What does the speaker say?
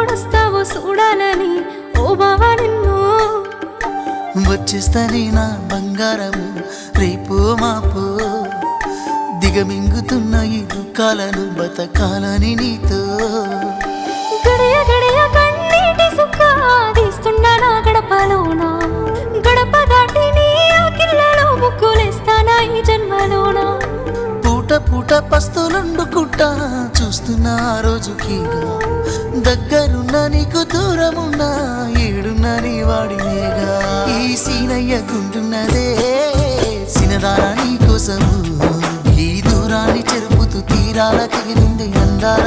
ఎప్పుడొస్తావో చూడాలని ఓ బావా నిన్ను. వచ్చేస్తానే నా బంగారము రేపు మాపు. దిగమింగుతున్న ఈ దుఃఖాలను బతకాలని నీతో. గడియ గడియ కన్నీటి సుక్క తీస్తున్నా నా గడపలోన? గడప దాటి నీ ఆకిళ్ళలో ముగ్గులేస్తానా ఈ జన్మలోన పూట పూట పస్తులుండుకుంటా చూస్తున్నా ఆ రోజుకి దగ్గరున్న నీకు దూరమున్నా ఏడున్న నీ వాడినేగా ఈ సీనయ్య గుండున్నదే సినదారా నీ కోసము. ఈ దూరాన్ని చెరుపుతూ తీరాల తెగిలింది అందాల